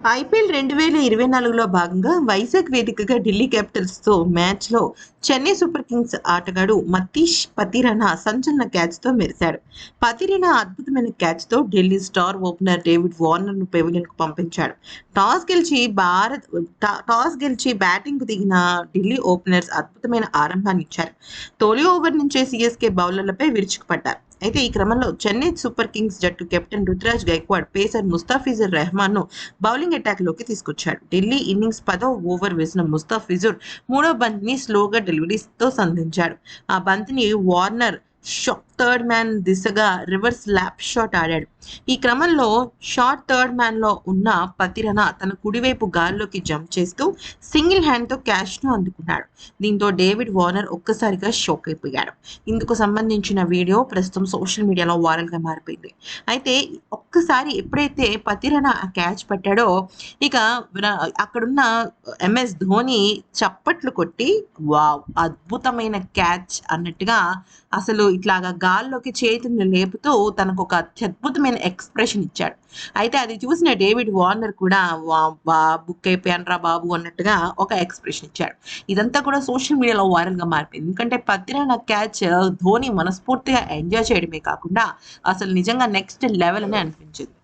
IPL రెండు వేల ఇరవై నాలుగులో భాగంగా వైజాగ్ వేదికగా ఢిల్లీ క్యాపిటల్స్తో మ్యాచ్లో చెన్నై సూపర్ కింగ్స్ ఆటగాడు మతీష్ పతిరనా సంచలన క్యాచ్తో మెరిశాడు. పతిరనా అద్భుతమైన క్యాచ్తో ఢిల్లీ స్టార్ ఓపెనర్ డేవిడ్ వార్నర్ను పెవిలియన్కు పంపించాడు. టాస్ గెలిచి భారత్ టాస్ గెలిచి బ్యాటింగ్కు దిగిన ఢిల్లీ ఓపెనర్స్ అద్భుతమైన ఆరంభాన్ని ఇచ్చారు. తొలి ఓవర్ నుంచే సిఎస్కే బౌలర్లపై విరుచుకుపడ్డారు. అయితే ఈ క్రమంలో చెన్నై సూపర్ కింగ్స్ జట్టు కెప్టెన్ రుతురాజ్ గైక్వాడ్ పేసర్ ముస్తాఫిజుర్ రెహమాన్ను బౌలింగ్ అటాక్లోకి తీసుకొచ్చాడు. ఢిల్లీ ఇన్నింగ్స్ పదో ఓవర్ వేసిన ముస్తాఫిజుర్ మూడో బంతిని స్లోగా డెలివరీతో సంధించాడు. ఆ బంతిని వార్నర్ షాక్ థర్డ్ మ్యాన్ దిశగా రివర్స్ ల్యాప్ షాట్ ఆడాడు. ఈ క్రమంలో షార్ట్ థర్డ్ మ్యాన్లో ఉన్న పతిరన తన కుడివైపు గాల్లోకి జంప్ చేస్తూ సింగిల్ హ్యాండ్తో క్యాష్ను అందుకున్నాడు. దీంతో డేవిడ్ వార్నర్ ఒక్కసారిగా షాక్ అయిపోయాడు. ఇందుకు సంబంధించిన వీడియో ప్రస్తుతం సోషల్ మీడియాలో వైరల్గా మారిపోయింది. అయితే ఒక్కసారి ఎప్పుడైతే పతిరన ఆ క్యాచ్ పట్టాడో ఇక అక్కడున్న ఎంఎస్ ధోని చప్పట్లు కొట్టి వావ్ అద్భుతమైన క్యాచ్ అన్నట్టుగా అసలు ఇట్లాగా గాల్లోకి చేతిని లేపుతూ తనకు ఒక అత్యద్భుతమైన ఎక్స్ప్రెషన్ ఇచ్చాడు. అయితే అది చూసిన డేవిడ్ వార్నర్ కూడా వా బా బుక్ అయిపోయానరా బాబు అన్నట్టుగా ఒక ఎక్స్ప్రెషన్ ఇచ్చాడు. ఇదంతా కూడా సోషల్ మీడియాలో వైరల్గా మారిపోయింది. ఎందుకంటే పత్తిరాన క్యాచ్ ధోని మనస్ఫూర్తిగా ఎంజాయ్ చేయడమే కాకుండా అసలు నిజంగా నెక్స్ట్ లెవెల్ అని అనిపించింది.